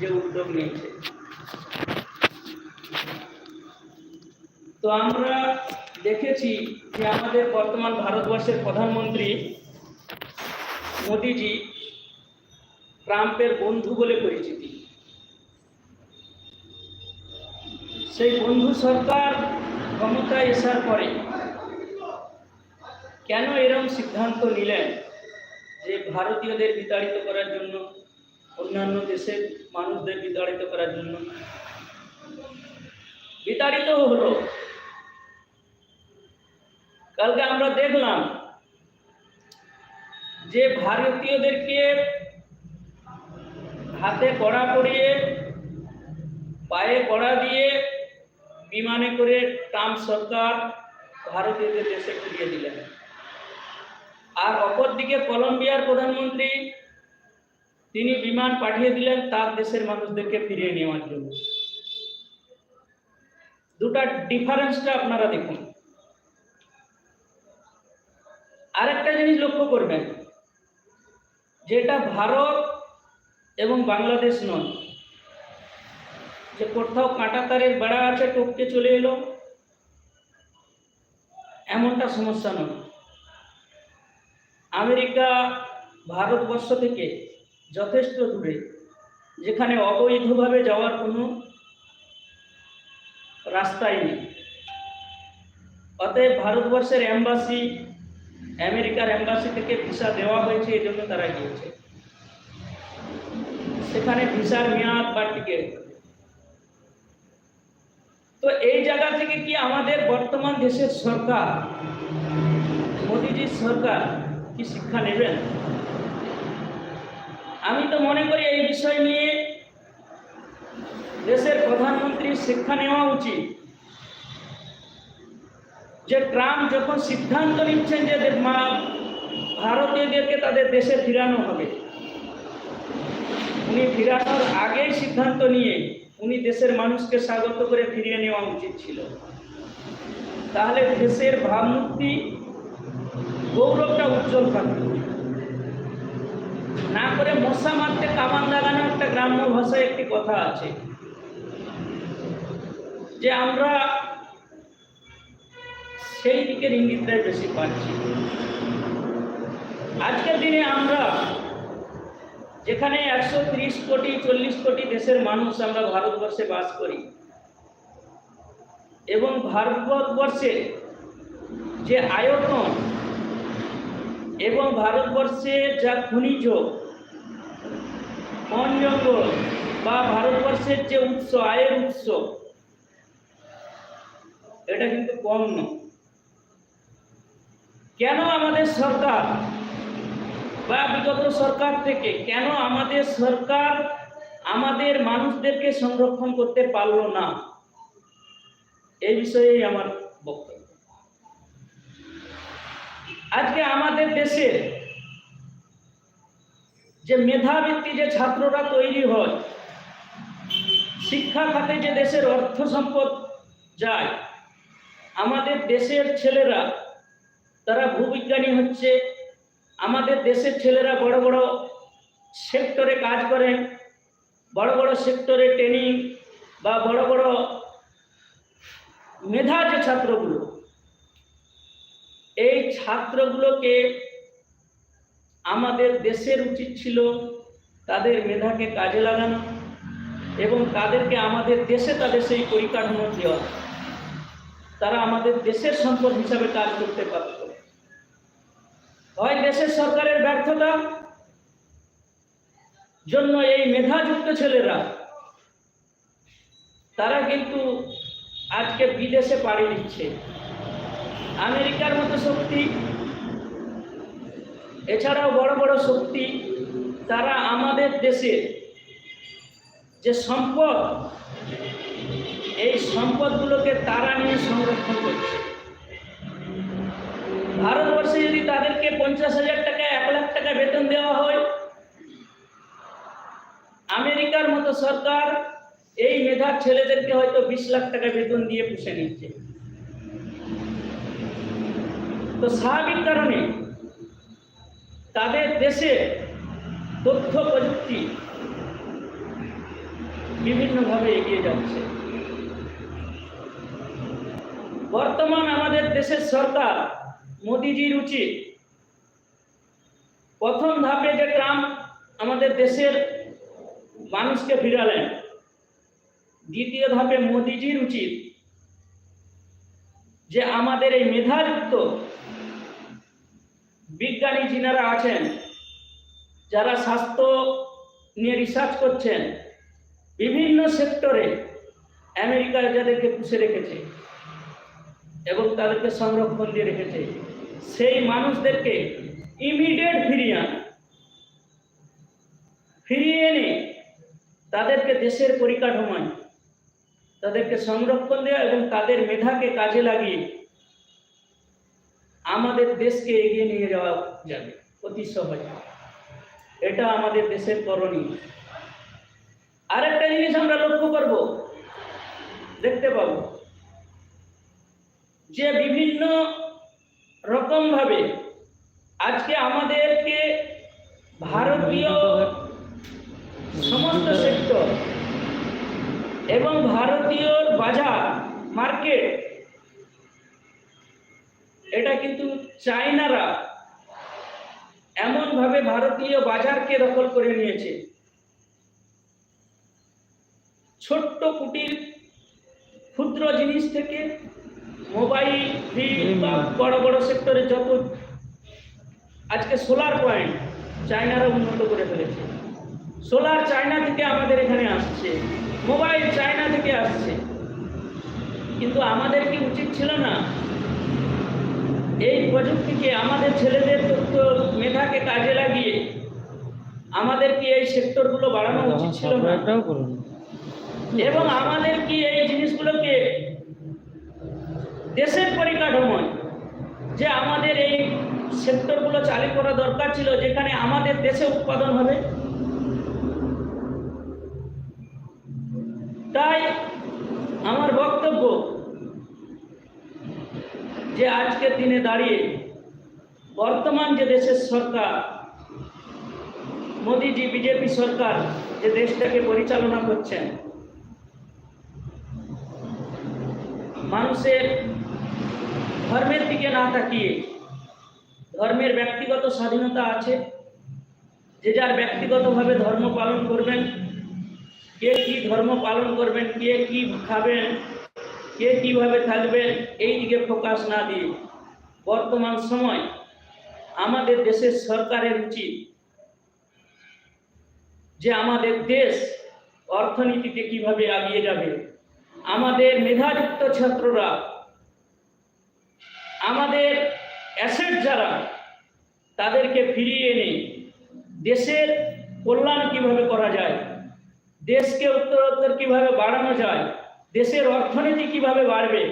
যে উদ্যোগ নিয়েছে। তো আমরা দেখেছি যে আমাদের বর্তমান ভারতবর্ষের প্রধানমন্ত্রী মোদিজি ট্রাম্পের বন্ধু বলে পরিচিতি। সেই বন্ধু সরকার ক্ষমতায় আসার পরে কেন এরকম সিদ্ধান্ত নিলেন যে ভারতীয়দের বিতাড়িত করার জন্য অন্যান্য দেশের মানুষদের বিতাড়িত করার জন্য। বিতাড়িত হলো। কালকে আমরা দেখলাম যে ভারতীয়দেরকে হাতে কড়া পরিয়ে পায়ে কড়া দিয়ে বিমানে করে ট্রাম্প সরকার ভারতীয়দের দেশে ফিরিয়ে দিলেন। আর অপরদিকে কলম্বিয়ার প্রধানমন্ত্রী তিনি বিমান পাঠিয়ে দিলেন তার দেশের মানুষদেরকে ফিরিয়ে নেওয়ার জন্য। দুটা ডিফারেন্সটা আপনারা দেখুন। আরেকটা জিনিস লক্ষ্য করবেন, যেটা ভারত এবং বাংলাদেশ নয়, যে কোথাও কাঁটা তারের বেড়া আছে, টপকে চলে এলো, এমনটা সমস্যা নয়। আমেরিকা ভারতবর্ষ থেকে যথেষ্ট দূরে, যেখানে অবৈধভাবে যাওয়ার কোনো রাস্তাই নেই। অতএব ভারতবর্ষের অ্যাম্বাসি আমেরিকার অ্যাম্বাসি থেকে ভিসা দেওয়া হয়েছে, এই জন্য তারা গিয়েছে। সেখানে ভিসার মেয়াদ বা টিকিট তো এই জায়গা থেকে কি আমাদের বর্তমান দেশের সরকার, মোদিজির সরকার কি শিক্ষা নেবেন? আমি তো মনে করি এই বিষয় নিয়ে দেশের প্রধানমন্ত্রীর শিক্ষা নেওয়া উচিত। যে ট্রাম্প যখন সিদ্ধান্ত নিচ্ছেন যে মা- ভারতীয়দেরকে তাদের দেশে ফিরানো হবে, উনি ফিরানোর আগেই সিদ্ধান্ত নিয়ে উনি দেশের মানুষকে স্বাগত করে ফিরিয়ে নেওয়া উচিত ছিল। তাহলে দেশের ভাবমূর্তি, গৌরবটা উজ্জ্বল থাকত না করে মশা মারতে কামান লাগানো একটা গ্রাম্য ভাষায় একটি কথা আছে। যে আমরা সেই দিকের ইঙ্গিতটাই বেশি পাচ্ছি। আজকের দিনে আমরা যেখানে একশো ত্রিশ কোটি, চল্লিশ কোটি দেশের মানুষ আমরা ভারতবর্ষে বাস করি এবং ভারতবর্ষে যে আয়তন এবং ভারতবর্ষে যা খনিজ জঙ্গল বা ভারতবর্ষের যে উৎস, আয়ের উৎস, এটা কিন্তু কম নয়। কেন আমাদের সরকার বা বিগত সরকার থেকে কেন আমাদের সরকার আমাদের মানুষদেরকে সংরক্ষণ করতে পারল না? এই বিষয়েই আমার বক্তব্য। আজকে আমাদের দেশে যে মেধাবৃত্তি যে ছাত্ররা তৈরি হয়, শিক্ষা খাতে যে দেশের অর্থ সম্পদ যায়, আমাদের দেশের ছেলেরা, তারা ভূবিজ্ঞানী হচ্ছে, আমাদের দেশের ছেলেরা বড় বড় সেক্টরে কাজ করেন, বড় বড় সেক্টরে ট্রেনিং বা বড় বড় মেধা যে ছাত্রগুলো এই ছাত্রগুলোকে আমাদের দেশের উচিত ছিল তাদের মেধাকে কাজে লাগানো এবং তাদেরকে আমাদের দেশে তাদের সেই পরিকাঠামো দেওয়া। তারা আমাদের দেশের সম্পদ হিসাবে কাজ করতে পারত। হয় দেশের সরকারের ব্যর্থতা জন্য এই মেধাযুক্ত ছেলেরা, তারা কিন্তু আজকে বিদেশে পাড়ি দিচ্ছে। আমেরিকার মতো শক্তি, এছাড়াও বড় বড় শক্তি, তারা আমাদের দেশের যে সম্পদ, এই সম্পদগুলোকে তারা নিয়ে সংরক্ষণ করছে। ভারতবর্ষে যদি তাদেরকে পঞ্চাশ হাজার টাকা, এক লাখ টাকা বেতন দেওয়া হয়, আমেরিকার মতো সরকার এই মেধার ছেলেদেরকে হয়তো বিশ লাখ টাকা বেতন দিয়ে পুষে নিচ্ছে। তো স্বাভাবিক কারণে তাদের দেশে তথ্য প্রযুক্তি বিভিন্নভাবে এগিয়ে যাচ্ছে। বর্তমান আমাদের দেশের সরকার মোদিজির উচিত প্রথম ধাপে যে ট্রাম্প আমাদের দেশের মানুষকে ফিরালেন দ্বিতীয় ধাপে মোদিজির উচিত যে আমাদের এই মেধাযুক্ত বিজ্ঞানী যিনারা আছেন, যারা স্বাস্থ্য নিয়ে রিসার্চ করছেন, বিভিন্ন সেক্টরে আমেরিকায় যাদেরকে পুষে রেখেছে এবং তাদেরকে সংরক্ষণ দিয়ে রেখেছে, সেই মানুষদেরকে ইমিডিয়েট ফিরিয়ে আনা। ফিরিয়ে এনে তাদেরকে দেশের পরিকাঠামোয় তাদেরকে সংরক্ষণ দেওয়া এবং তাদের মেধাকে কাজে লাগিয়ে আমাদের দেশকে এগিয়ে নিয়ে যাওয়া যাবে অতি সহজে। এটা আমাদের দেশের করণীয়। আরেকটা জিনিস আমরা লক্ষ্য করব। দেখতে পাবো। যে বিভিন্ন রকমভাবে আজকে আমাদেরকে ভারতীয় সমস্ত সেক্টর এবং ভারতীয় বাজার মার্কেট, এটা কিন্তু চাইনারা এমনভাবে ভারতীয় বাজারকে দখল করে নিয়েছে। ছোট্ট কুটির ক্ষুদ্র জিনিস থেকে মোবাইল, ফ্রিজ বা বড় বড় সেক্টরে যত আজকে সোলার পয়েন্ট চায়নারা উন্নত করে ফেলেছে। সোলার চায়না থেকে আমাদের এখানে আসছে। মোবাইল চায়না থেকে আসছে। কিন্তু আমাদের কি উচিত ছিল না এই প্রযুক্তিকে আমাদের ছেলেদের তথ্য মেধাকে কাজে লাগিয়ে আমাদের কি এই সেক্টরগুলো বাড়ানো উচিত ছিল না? এবং আমাদের কি এই জিনিসগুলোকে দেশের পরিকাঠামোয় যে আমাদের এই সেক্টরগুলো চালু করা দরকার ছিল যেখানে আমাদের দেশে উৎপাদন হবে? তাই আমার বক্তব্য যে আজকের দিনে দাঁড়িয়ে বর্তমান যে দেশের সরকার, মোদিজি, বিজেপি সরকার যে দেশটাকে পরিচালনা করছেন, মানুষের ধর্মের দিকে না তাকিয়ে, ধর্মের ব্যক্তিগত স্বাধীনতা আছে, যে যার ব্যক্তিগতভাবে ধর্ম পালন করবেন কে কি ধর্ম পালন করবেন, কে কি খাবেন, কে কীভাবে থাকবেন, এই দিকে ফোকাস না দিয়ে। বর্তমান সময় আমাদের দেশের সরকারের উচিত যে আমাদের দেশ অর্থনীতিতে কীভাবে এগিয়ে যাবে। আমাদের মেধাযুক্ত ছাত্ররা, আমাদের অ্যাসেট যারা, তাদেরকে ফিরিয়ে এনে দেশের কল্যাণ কীভাবে করা যায় দেশকে উত্তরোত্তর কীভাবে বাড়ানো যায়, দেশের অর্থনীতি কীভাবে বাড়বে,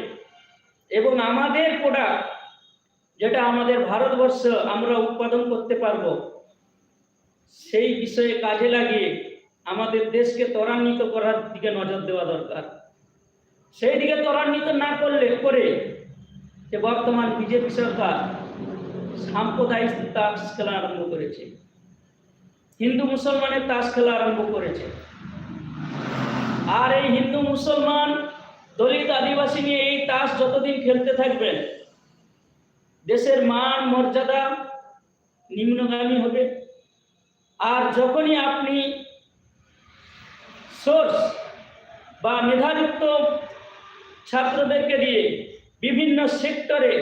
এবং আমাদের প্রোডাক্ট যেটা আমাদের ভারতবর্ষ আমরা উৎপাদন করতে পারব, সেই বিষয়ে কাজে লাগিয়ে আমাদের দেশকে ত্বরান্বিত করার দিকে নজর দেওয়া দরকার। সেই দিকে ত্বরান্বিত না করলে করে যে বর্তমান বিজেপি সরকার সাম্প্রদায়িক তাস খেলা আরম্ভ করেছে। হিন্দু মুসলমানের তাস খেলা আরম্ভ করেছে। আর এই হিন্দু মুসলমান দলিত আদিবাসী নিয়ে এই তাস যতদিন খেলতে থাকবেন দেশের মান, মর্যাদা নিম্নগামী হবে। আর যখনই আপনি সোর্স বা মেধাযুক্ত ছাত্রদেরকে দিয়ে বিভিন্ন সেক্টরে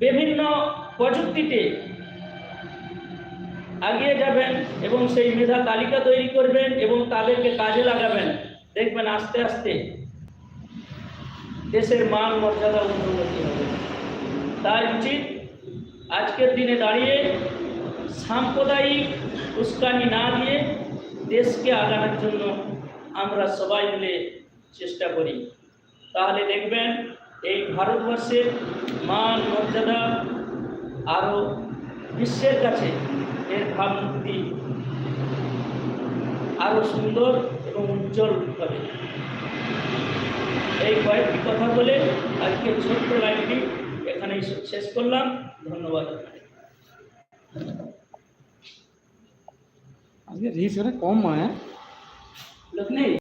বিভিন্ন প্রযুক্তিতে এগিয়ে যাবেন এবং সেই মেধা তালিকা তৈরি করবেন এবং তাদেরকে কাজে লাগাবেন। দেখবেন আস্তে আস্তে দেশের মান মর্যাদা উন্নতি হবে। তাই উচিত আজকের দিনে দাঁড়িয়ে সাম্প্রদায়িক উস্কানি না দিয়ে দেশকে আগানোর জন্য আমরা সবাই মিলে চেষ্টা করি। তাহলে দেখবেন এই ভারতবর্ষের মান, মর্যাদা আরও বিশ্বের কাছে এর ভাবমূর্তি আরও সুন্দর এবং উজ্জ্বল হবে। এই কয়েকটি কথা বলে আজকে ছোট্ট লাইভটি এখানেই শেষ করলাম। ধন্যবাদ আজকে রিস অনেক কম মানে লোক নেই?